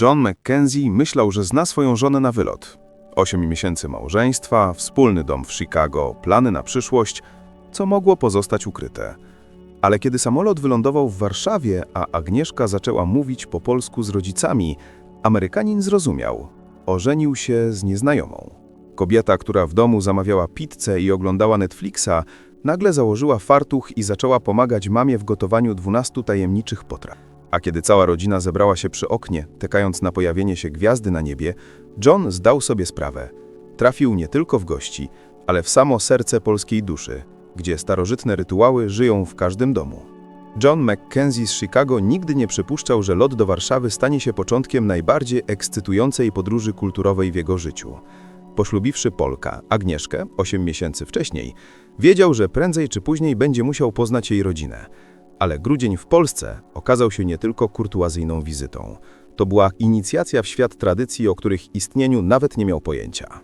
John Mackenzie myślał, że zna swoją żonę na wylot. Osiem miesięcy małżeństwa, wspólny dom w Chicago, plany na przyszłość, co mogło pozostać ukryte. Ale kiedy samolot wylądował w Warszawie, a Agnieszka zaczęła mówić po polsku z rodzicami, Amerykanin zrozumiał. Ożenił się z nieznajomą. Kobieta, która w domu zamawiała pizzę i oglądała Netflixa, nagle założyła fartuch i zaczęła pomagać mamie w gotowaniu 12 tajemniczych potraw. A kiedy cała rodzina zebrała się przy oknie, tekając na pojawienie się gwiazdy na niebie, John zdał sobie sprawę. Trafił nie tylko w gości, ale w samo serce polskiej duszy, gdzie starożytne rytuały żyją w każdym domu. John Mackenzie z Chicago nigdy nie przypuszczał, że lot do Warszawy stanie się początkiem najbardziej ekscytującej podróży kulturowej w jego życiu. Poślubiwszy Polka, Agnieszkę, 8 miesięcy wcześniej, wiedział, że prędzej czy później będzie musiał poznać jej rodzinę. Ale grudzień w Polsce okazał się nie tylko kurtuazyjną wizytą. To była inicjacja w świat tradycji, o których istnieniu nawet nie miał pojęcia.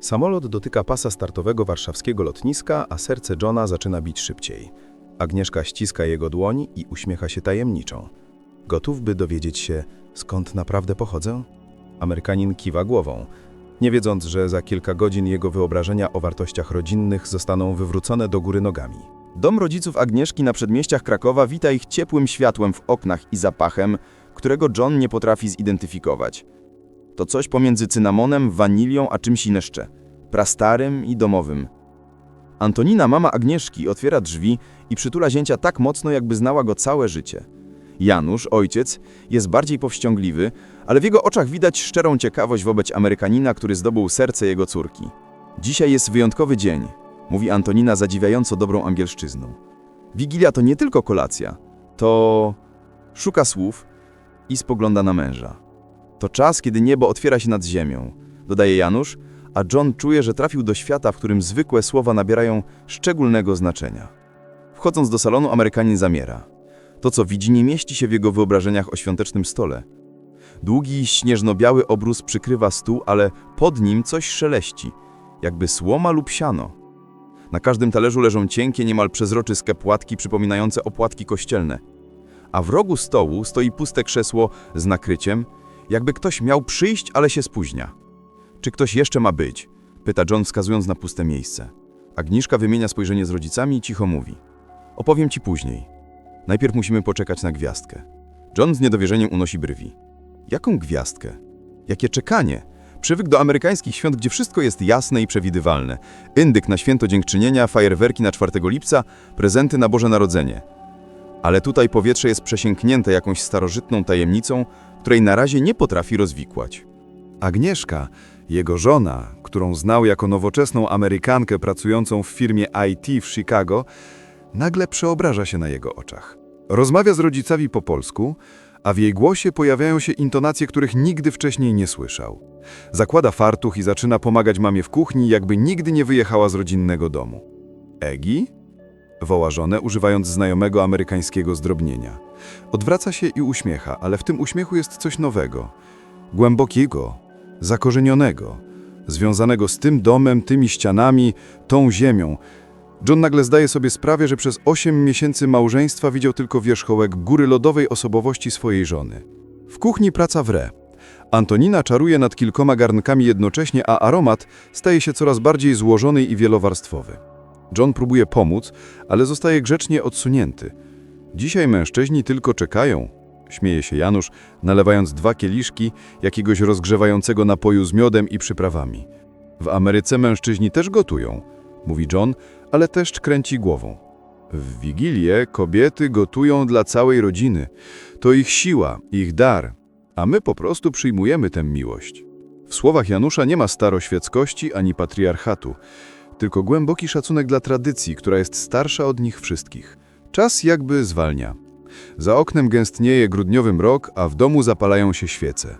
Samolot dotyka pasa startowego warszawskiego lotniska, a serce Johna zaczyna bić szybciej. Agnieszka ściska jego dłoń i uśmiecha się tajemniczo. Gotów, by dowiedzieć się, skąd naprawdę pochodzę? Amerykanin kiwa głową, nie wiedząc, że za kilka godzin jego wyobrażenia o wartościach rodzinnych zostaną wywrócone do góry nogami. Dom rodziców Agnieszki na przedmieściach Krakowa wita ich ciepłym światłem w oknach i zapachem, którego John nie potrafi zidentyfikować. To coś pomiędzy cynamonem, wanilią a czymś jeszcze, prastarym i domowym. Antonina, mama Agnieszki, otwiera drzwi i przytula zięcia tak mocno, jakby znała go całe życie. Janusz, ojciec, jest bardziej powściągliwy, ale w jego oczach widać szczerą ciekawość wobec Amerykanina, który zdobył serce jego córki. Dzisiaj jest wyjątkowy dzień, mówi Antonina zadziwiająco dobrą angielszczyzną. Wigilia to nie tylko kolacja, to szuka słów i spogląda na męża. To czas, kiedy niebo otwiera się nad ziemią, dodaje Janusz, a John czuje, że trafił do świata, w którym zwykłe słowa nabierają szczególnego znaczenia. Wchodząc do salonu, Amerykanin zamiera. To, co widzi, nie mieści się w jego wyobrażeniach o świątecznym stole. Długi, śnieżno-biały obrus przykrywa stół, ale pod nim coś szeleści, jakby słoma lub siano. Na każdym talerzu leżą cienkie, niemal przezroczyste płatki przypominające opłatki kościelne. A w rogu stołu stoi puste krzesło z nakryciem, jakby ktoś miał przyjść, ale się spóźnia. Czy ktoś jeszcze ma być? Pyta John, wskazując na puste miejsce. Agnieszka wymienia spojrzenie z rodzicami i cicho mówi. Opowiem ci później. Najpierw musimy poczekać na gwiazdkę. John z niedowierzeniem unosi brwi. Jaką gwiazdkę? Jakie czekanie? Przywykł do amerykańskich świąt, gdzie wszystko jest jasne i przewidywalne. Indyk na święto dziękczynienia, fajerwerki na 4 lipca, prezenty na Boże Narodzenie. Ale tutaj powietrze jest przesięknięte jakąś starożytną tajemnicą, której na razie nie potrafi rozwikłać. Agnieszka, jego żona, którą znał jako nowoczesną Amerykankę pracującą w firmie IT w Chicago, nagle przeobraża się na jego oczach. Rozmawia z rodzicami po polsku, a w jej głosie pojawiają się intonacje, których nigdy wcześniej nie słyszał. Zakłada fartuch i zaczyna pomagać mamie w kuchni, jakby nigdy nie wyjechała z rodzinnego domu. Egi? Woła żonę, używając znajomego amerykańskiego zdrobnienia. Odwraca się i uśmiecha, ale w tym uśmiechu jest coś nowego. Głębokiego, zakorzenionego, związanego z tym domem, tymi ścianami, tą ziemią. John nagle zdaje sobie sprawę, że przez 8 miesięcy małżeństwa widział tylko wierzchołek góry lodowej osobowości swojej żony. W kuchni praca wre. Antonina czaruje nad kilkoma garnkami jednocześnie, a aromat staje się coraz bardziej złożony i wielowarstwowy. John próbuje pomóc, ale zostaje grzecznie odsunięty. Dzisiaj mężczyźni tylko czekają, śmieje się Janusz, nalewając dwa kieliszki jakiegoś rozgrzewającego napoju z miodem i przyprawami. W Ameryce mężczyźni też gotują, mówi John, ale też kręci głową. W Wigilię kobiety gotują dla całej rodziny. To ich siła, ich dar, a my po prostu przyjmujemy tę miłość. W słowach Janusza nie ma staroświeckości ani patriarchatu, tylko głęboki szacunek dla tradycji, która jest starsza od nich wszystkich. Czas jakby zwalnia. Za oknem gęstnieje grudniowy mrok, a w domu zapalają się świece.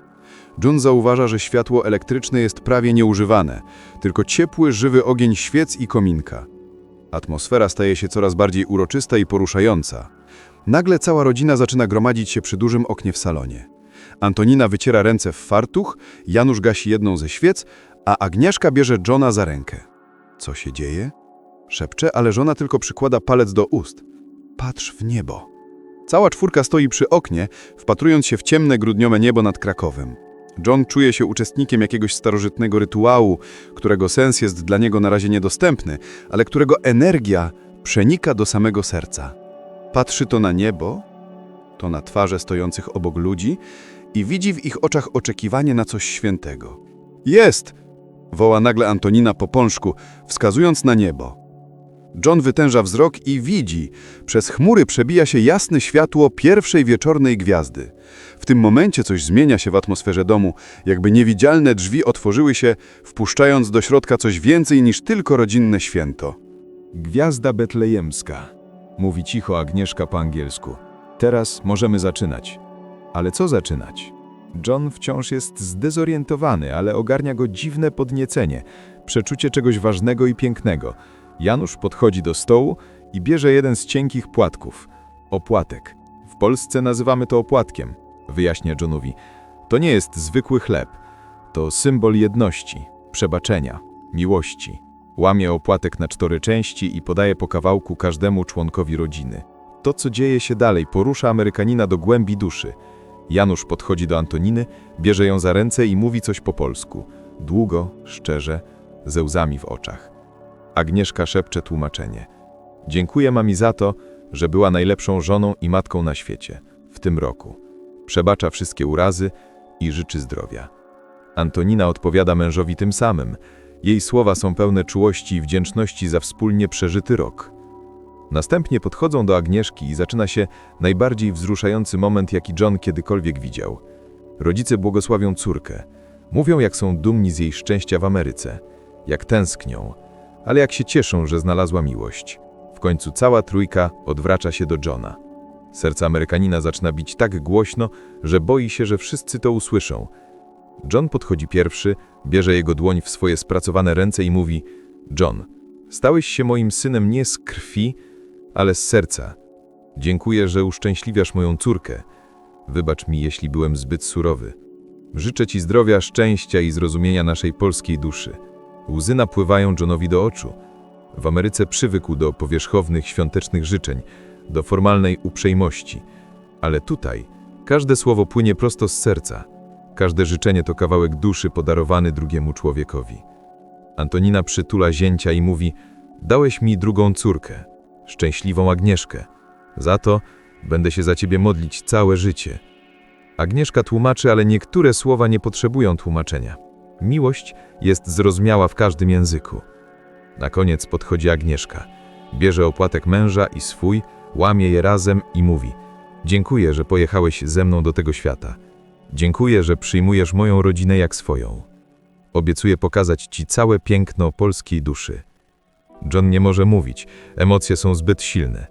Jun zauważa, że światło elektryczne jest prawie nieużywane, tylko ciepły, żywy ogień świec i kominka. Atmosfera staje się coraz bardziej uroczysta i poruszająca. Nagle cała rodzina zaczyna gromadzić się przy dużym oknie w salonie. Antonina wyciera ręce w fartuch, Janusz gasi jedną ze świec, a Agnieszka bierze Johna za rękę. Co się dzieje? Szepcze, ale żona tylko przykłada palec do ust. Patrz w niebo. Cała czwórka stoi przy oknie, wpatrując się w ciemne grudniowe niebo nad Krakowem. John czuje się uczestnikiem jakiegoś starożytnego rytuału, którego sens jest dla niego na razie niedostępny, ale którego energia przenika do samego serca. Patrzy to na niebo, to na twarze stojących obok ludzi i widzi w ich oczach oczekiwanie na coś świętego. Jest! woła nagle Antonina po pączku, wskazując na niebo. John wytęża wzrok i widzi, przez chmury przebija się jasne światło pierwszej wieczornej gwiazdy. W tym momencie coś zmienia się w atmosferze domu, jakby niewidzialne drzwi otworzyły się, wpuszczając do środka coś więcej niż tylko rodzinne święto. Gwiazda betlejemska. Mówi cicho Agnieszka po angielsku. Teraz możemy zaczynać. Ale co zaczynać? John wciąż jest zdezorientowany, ale ogarnia go dziwne podniecenie, przeczucie czegoś ważnego i pięknego. Janusz podchodzi do stołu i bierze jeden z cienkich płatków. Opłatek. W Polsce nazywamy to opłatkiem, wyjaśnia Johnowi. To nie jest zwykły chleb. To symbol jedności, przebaczenia, miłości. Łamie opłatek na cztery części i podaje po kawałku każdemu członkowi rodziny. To, co dzieje się dalej, porusza Amerykanina do głębi duszy. Janusz podchodzi do Antoniny, bierze ją za ręce i mówi coś po polsku. Długo, szczerze, ze łzami w oczach. Agnieszka szepcze tłumaczenie. Dziękuję mami za to, że była najlepszą żoną i matką na świecie, w tym roku. Przebacza wszystkie urazy i życzy zdrowia. Antonina odpowiada mężowi tym samym. Jej słowa są pełne czułości i wdzięczności za wspólnie przeżyty rok. Następnie podchodzą do Agnieszki i zaczyna się najbardziej wzruszający moment, jaki John kiedykolwiek widział. Rodzice błogosławią córkę. Mówią, jak są dumni z jej szczęścia w Ameryce, jak tęsknią, ale jak się cieszą, że znalazła miłość. W końcu cała trójka odwraca się do Johna. Serce Amerykanina zaczyna bić tak głośno, że boi się, że wszyscy to usłyszą. John podchodzi pierwszy, bierze jego dłoń w swoje spracowane ręce i mówi: John, stałeś się moim synem nie z krwi, ale z serca. Dziękuję, że uszczęśliwiasz moją córkę. Wybacz mi, jeśli byłem zbyt surowy. Życzę ci zdrowia, szczęścia i zrozumienia naszej polskiej duszy. Łzy napływają Johnowi do oczu. W Ameryce przywykł do powierzchownych, świątecznych życzeń, do formalnej uprzejmości. Ale tutaj każde słowo płynie prosto z serca. Każde życzenie to kawałek duszy podarowany drugiemu człowiekowi. Antonina przytula zięcia i mówi: Dałeś mi drugą córkę, szczęśliwą Agnieszkę. Za to będę się za ciebie modlić całe życie. Agnieszka tłumaczy, ale niektóre słowa nie potrzebują tłumaczenia. Miłość jest zrozumiała w każdym języku. Na koniec podchodzi Agnieszka. Bierze opłatek męża i swój, łamie je razem i mówi: Dziękuję, że pojechałeś ze mną do tego świata. Dziękuję, że przyjmujesz moją rodzinę jak swoją. Obiecuję pokazać ci całe piękno polskiej duszy. John nie może mówić, emocje są zbyt silne.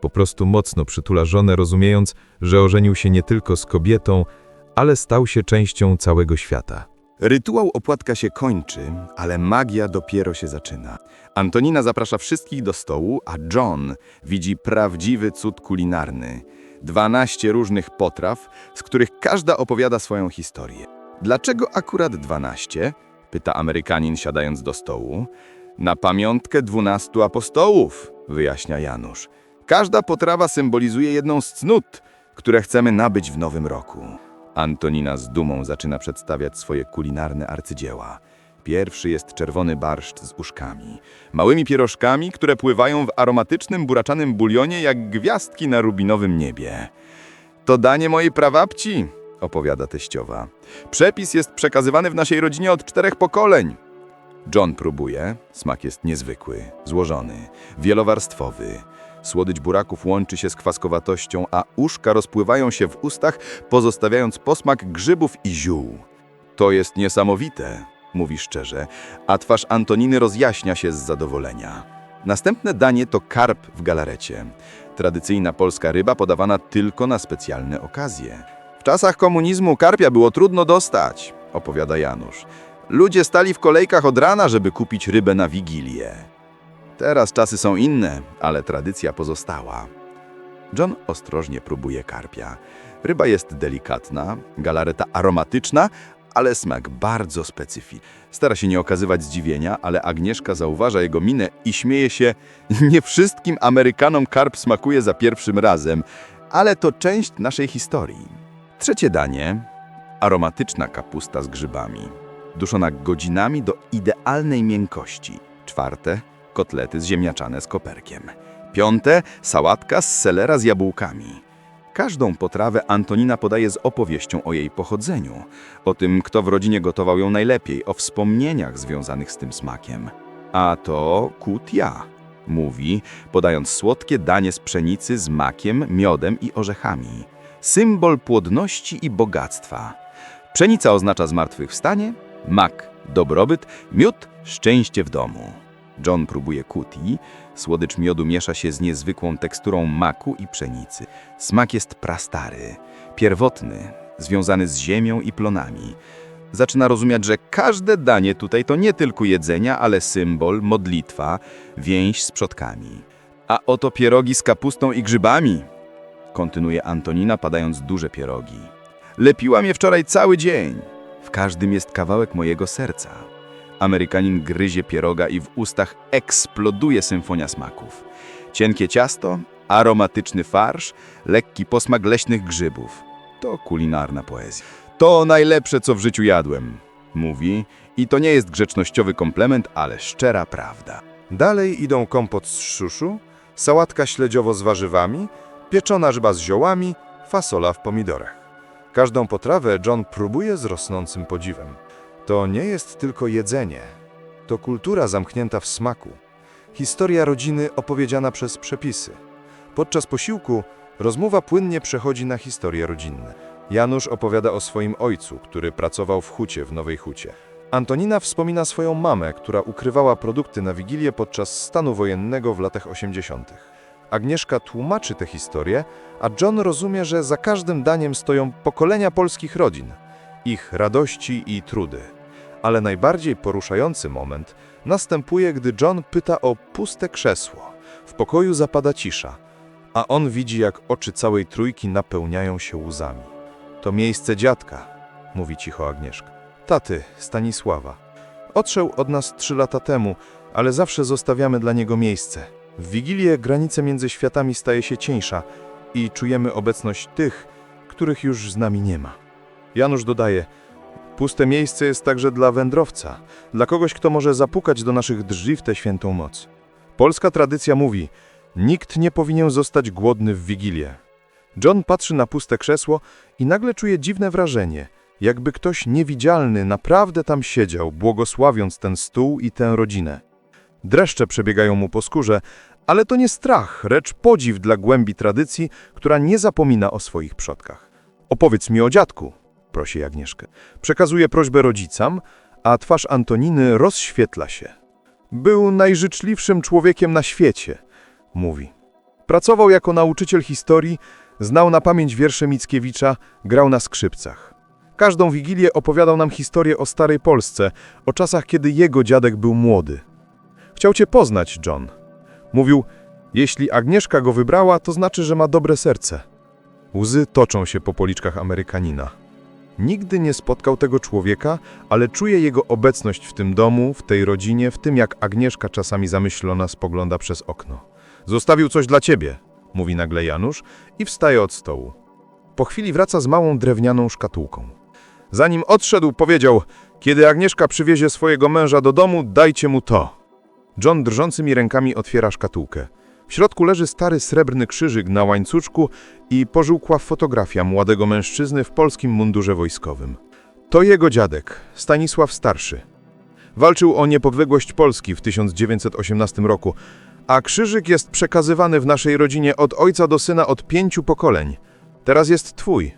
Po prostu mocno przytula żonę, rozumiejąc, że ożenił się nie tylko z kobietą, ale stał się częścią całego świata. Rytuał opłatka się kończy, ale magia dopiero się zaczyna. Antonina zaprasza wszystkich do stołu, a John widzi prawdziwy cud kulinarny. 12 różnych potraw, z których każda opowiada swoją historię. Dlaczego akurat 12? pyta Amerykanin siadając do stołu. Na pamiątkę 12 apostołów, wyjaśnia Janusz. Każda potrawa symbolizuje jedną z cnót, które chcemy nabyć w nowym roku. Antonina z dumą zaczyna przedstawiać swoje kulinarne arcydzieła. Pierwszy jest czerwony barszcz z uszkami, małymi pierożkami, które pływają w aromatycznym buraczanym bulionie jak gwiazdki na rubinowym niebie. To danie mojej prawabci, opowiada teściowa. Przepis jest przekazywany w naszej rodzinie od czterech pokoleń. John próbuje. Smak jest niezwykły, złożony, wielowarstwowy. Słodycz buraków łączy się z kwaskowatością, a uszka rozpływają się w ustach, pozostawiając posmak grzybów i ziół. To jest niesamowite, mówi szczerze, a twarz Antoniny rozjaśnia się z zadowolenia. Następne danie to karp w galarecie. Tradycyjna polska ryba podawana tylko na specjalne okazje. W czasach komunizmu karpia było trudno dostać, opowiada Janusz. Ludzie stali w kolejkach od rana, żeby kupić rybę na wigilię. Teraz czasy są inne, ale tradycja pozostała. John ostrożnie próbuje karpia. Ryba jest delikatna, galareta aromatyczna, ale smak bardzo specyficzny. Stara się nie okazywać zdziwienia, ale Agnieszka zauważa jego minę i śmieje się. Nie wszystkim Amerykanom karp smakuje za pierwszym razem. ale to część naszej historii. Trzecie danie aromatyczna kapusta z grzybami, duszona godzinami do idealnej miękkości. Czwarte kotlety z ziemniaczane z koperkiem. Piąte sałatka z selera z jabłkami. Każdą potrawę Antonina podaje z opowieścią o jej pochodzeniu, o tym, kto w rodzinie gotował ją najlepiej, o wspomnieniach związanych z tym smakiem. A to kut ja, mówi, podając słodkie danie z pszenicy z makiem, miodem i orzechami. Symbol płodności i bogactwa. Pszenica oznacza zmartwychwstanie, mak dobrobyt, miód szczęście w domu. John próbuje kuti, słodycz miodu miesza się z niezwykłą teksturą maku i pszenicy. Smak jest prastary, pierwotny, związany z ziemią i plonami. Zaczyna rozumieć, że każde danie tutaj to nie tylko jedzenia, ale symbol, modlitwa, więź z przodkami. A oto pierogi z kapustą i grzybami, kontynuuje Antonina, padając duże pierogi. Lepiła mnie wczoraj cały dzień. W każdym jest kawałek mojego serca. Amerykanin gryzie pieroga i w ustach eksploduje symfonia smaków. Cienkie ciasto, aromatyczny farsz, lekki posmak leśnych grzybów. To kulinarna poezja. To najlepsze, co w życiu jadłem, mówi. I to nie jest grzecznościowy komplement, ale szczera prawda. Dalej idą kompot z szuszu, sałatka śledziowo z warzywami, pieczona ryba z ziołami, fasola w pomidorach. Każdą potrawę John próbuje z rosnącym podziwem. To nie jest tylko jedzenie. To kultura zamknięta w smaku. Historia rodziny opowiedziana przez przepisy. Podczas posiłku rozmowa płynnie przechodzi na historie rodzinne. Janusz opowiada o swoim ojcu, który pracował w hucie w Nowej Hucie. Antonina wspomina swoją mamę, która ukrywała produkty na Wigilię podczas stanu wojennego w latach 80. Agnieszka tłumaczy tę historię, a John rozumie, że za każdym daniem stoją pokolenia polskich rodzin, ich radości i trudy. Ale najbardziej poruszający moment następuje, gdy John pyta o puste krzesło. W pokoju zapada cisza, a on widzi, jak oczy całej trójki napełniają się łzami. To miejsce dziadka, mówi cicho Agnieszka. Taty, Stanisława. Odszedł od nas trzy lata temu, ale zawsze zostawiamy dla niego miejsce. W Wigilię granica między światami staje się cieńsza i czujemy obecność tych, których już z nami nie ma. Janusz dodaje, puste miejsce jest także dla wędrowca, dla kogoś, kto może zapukać do naszych drzwi w tę świętą moc. Polska tradycja mówi, nikt nie powinien zostać głodny w Wigilię. John patrzy na puste krzesło i nagle czuje dziwne wrażenie, jakby ktoś niewidzialny naprawdę tam siedział, błogosławiąc ten stół i tę rodzinę. Dreszcze przebiegają mu po skórze, ale to nie strach, lecz podziw dla głębi tradycji, która nie zapomina o swoich przodkach. Opowiedz mi o dziadku, prosi Agnieszkę. Przekazuje prośbę rodzicom, a twarz Antoniny rozświetla się. Był najżyczliwszym człowiekiem na świecie, mówi. Pracował jako nauczyciel historii, znał na pamięć wiersze Mickiewicza, grał na skrzypcach. Każdą wigilię opowiadał nam historię o starej Polsce, o czasach, kiedy jego dziadek był młody. Chciał cię poznać, John. Mówił, jeśli Agnieszka go wybrała, to znaczy, że ma dobre serce. Łzy toczą się po policzkach Amerykanina. Nigdy nie spotkał tego człowieka, ale czuje jego obecność w tym domu, w tej rodzinie, w tym jak Agnieszka czasami zamyślona spogląda przez okno. Zostawił coś dla ciebie, mówi nagle Janusz i wstaje od stołu. Po chwili wraca z małą drewnianą szkatułką. Zanim odszedł, powiedział: Kiedy Agnieszka przywiezie swojego męża do domu, dajcie mu to. John drżącymi rękami otwiera szkatułkę. W środku leży stary srebrny krzyżyk na łańcuszku i pożółkła fotografia młodego mężczyzny w polskim mundurze wojskowym. To jego dziadek, Stanisław Starszy. Walczył o niepodległość Polski w 1918 roku, a krzyżyk jest przekazywany w naszej rodzinie od ojca do syna od pięciu pokoleń. Teraz jest twój.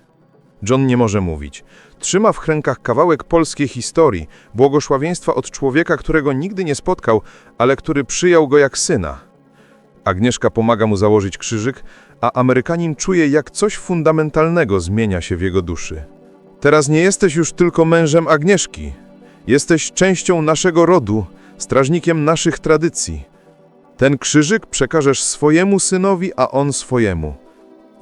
John nie może mówić. Trzyma w rękach kawałek polskiej historii, błogosławieństwa od człowieka, którego nigdy nie spotkał, ale który przyjął go jak syna. Agnieszka pomaga mu założyć krzyżyk, a Amerykanin czuje, jak coś fundamentalnego zmienia się w jego duszy. Teraz nie jesteś już tylko mężem Agnieszki. Jesteś częścią naszego rodu, strażnikiem naszych tradycji. Ten krzyżyk przekażesz swojemu synowi, a on swojemu.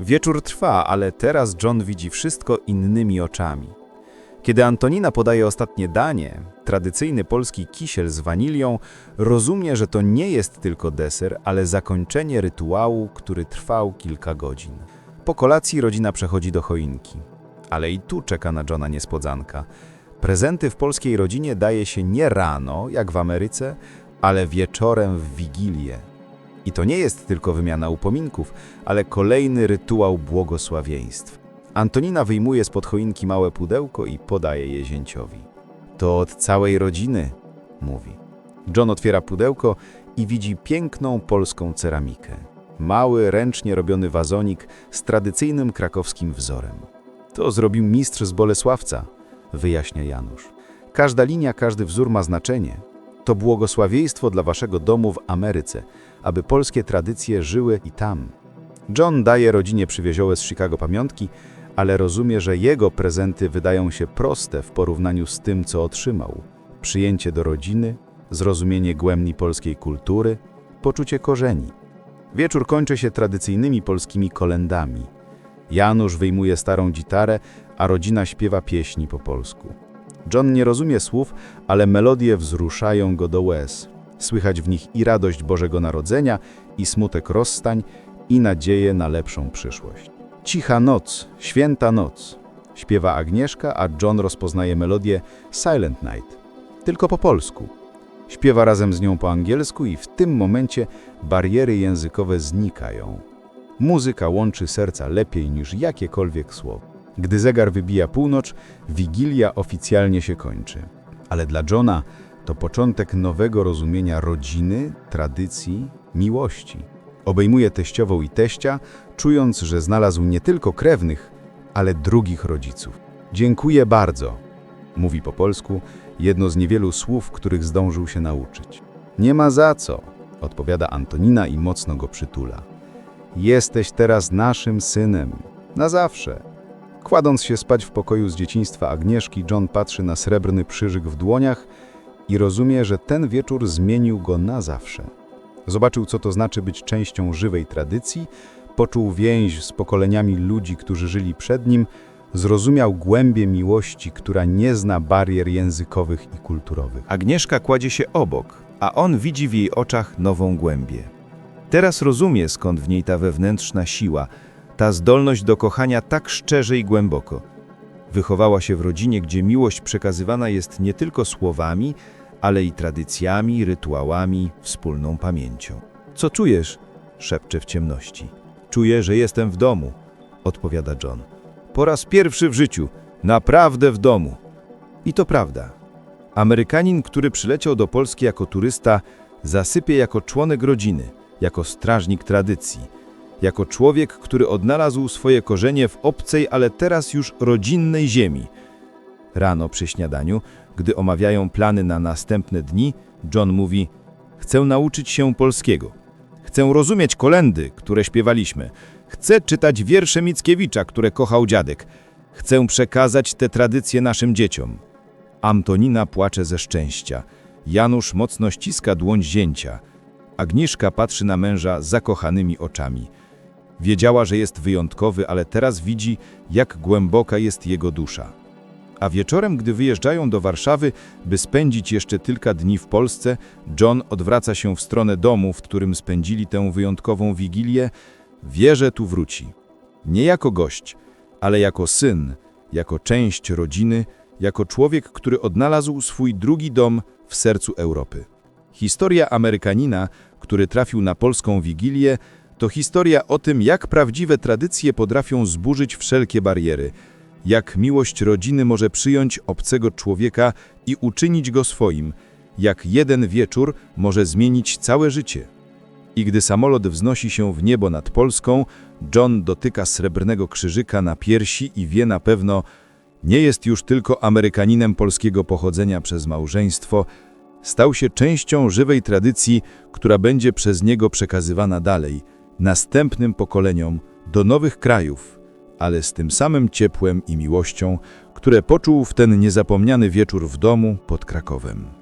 Wieczór trwa, ale teraz John widzi wszystko innymi oczami. Kiedy Antonina podaje ostatnie danie, tradycyjny polski kisiel z wanilią, rozumie, że to nie jest tylko deser, ale zakończenie rytuału, który trwał kilka godzin. Po kolacji rodzina przechodzi do choinki. Ale i tu czeka na Johna niespodzianka. Prezenty w polskiej rodzinie daje się nie rano, jak w Ameryce, ale wieczorem w Wigilię. I to nie jest tylko wymiana upominków, ale kolejny rytuał błogosławieństw. Antonina wyjmuje spod choinki małe pudełko i podaje je zięciowi. To od całej rodziny, mówi. John otwiera pudełko i widzi piękną polską ceramikę. Mały, ręcznie robiony wazonik z tradycyjnym krakowskim wzorem. To zrobił mistrz z Bolesławca, wyjaśnia Janusz. Każda linia, każdy wzór ma znaczenie. To błogosławieństwo dla waszego domu w Ameryce, aby polskie tradycje żyły i tam. John daje rodzinie przywiezione z Chicago pamiątki, ale rozumie, że jego prezenty wydają się proste w porównaniu z tym, co otrzymał. Przyjęcie do rodziny, zrozumienie głębi polskiej kultury, poczucie korzeni. Wieczór kończy się tradycyjnymi polskimi kolendami. Janusz wyjmuje starą gitarę, a rodzina śpiewa pieśni po polsku. John nie rozumie słów, ale melodie wzruszają go do łez. Słychać w nich i radość Bożego Narodzenia, i smutek rozstań, i nadzieję na lepszą przyszłość. Cicha noc, święta noc, śpiewa Agnieszka, a John rozpoznaje melodię Silent Night, tylko po polsku. Śpiewa razem z nią po angielsku i w tym momencie bariery językowe znikają. Muzyka łączy serca lepiej niż jakiekolwiek słowo. Gdy zegar wybija północ, wigilia oficjalnie się kończy. Ale dla Johna to początek nowego rozumienia rodziny, tradycji, miłości. Obejmuje teściową i teścia, czując, że znalazł nie tylko krewnych, ale drugich rodziców. Dziękuję bardzo, mówi po polsku, jedno z niewielu słów, których zdążył się nauczyć. Nie ma za co, odpowiada Antonina i mocno go przytula. Jesteś teraz naszym synem, na zawsze. Kładąc się spać w pokoju z dzieciństwa Agnieszki, John patrzy na srebrny krzyżyk w dłoniach i rozumie, że ten wieczór zmienił go na zawsze. Zobaczył, co to znaczy być częścią żywej tradycji, poczuł więź z pokoleniami ludzi, którzy żyli przed nim, zrozumiał głębię miłości, która nie zna barier językowych i kulturowych. Agnieszka kładzie się obok, a on widzi w jej oczach nową głębię. Teraz rozumie, skąd w niej ta wewnętrzna siła, ta zdolność do kochania tak szczerze i głęboko. Wychowała się w rodzinie, gdzie miłość przekazywana jest nie tylko słowami, ale i tradycjami, rytuałami, wspólną pamięcią. Co czujesz? szepcze w ciemności. Czuję, że jestem w domu, odpowiada John. Po raz pierwszy w życiu, naprawdę w domu. I to prawda. Amerykanin, który przyleciał do Polski jako turysta, zasypie jako członek rodziny, jako strażnik tradycji, jako człowiek, który odnalazł swoje korzenie w obcej, ale teraz już rodzinnej ziemi. Rano przy śniadaniu, gdy omawiają plany na następne dni, John mówi: Chcę nauczyć się polskiego. Chcę rozumieć kolendy, które śpiewaliśmy. Chcę czytać wiersze Mickiewicza, które kochał dziadek. Chcę przekazać te tradycje naszym dzieciom. Antonina płacze ze szczęścia. Janusz mocno ściska dłoń zięcia. Agnieszka patrzy na męża zakochanymi oczami. Wiedziała, że jest wyjątkowy, ale teraz widzi, jak głęboka jest jego dusza. A wieczorem, gdy wyjeżdżają do Warszawy, by spędzić jeszcze kilka dni w Polsce, John odwraca się w stronę domu, w którym spędzili tę wyjątkową wigilię. Wie, że tu wróci. Nie jako gość, ale jako syn, jako część rodziny, jako człowiek, który odnalazł swój drugi dom w sercu Europy. Historia Amerykanina, który trafił na polską wigilię, to historia o tym, jak prawdziwe tradycje potrafią zburzyć wszelkie bariery, jak miłość rodziny może przyjąć obcego człowieka i uczynić go swoim, jak jeden wieczór może zmienić całe życie. I gdy samolot wznosi się w niebo nad Polską, John dotyka srebrnego krzyżyka na piersi i wie na pewno, nie jest już tylko Amerykaninem polskiego pochodzenia przez małżeństwo, stał się częścią żywej tradycji, która będzie przez niego przekazywana dalej, następnym pokoleniom, do nowych krajów, ale z tym samym ciepłem i miłością, które poczuł w ten niezapomniany wieczór w domu pod Krakowem.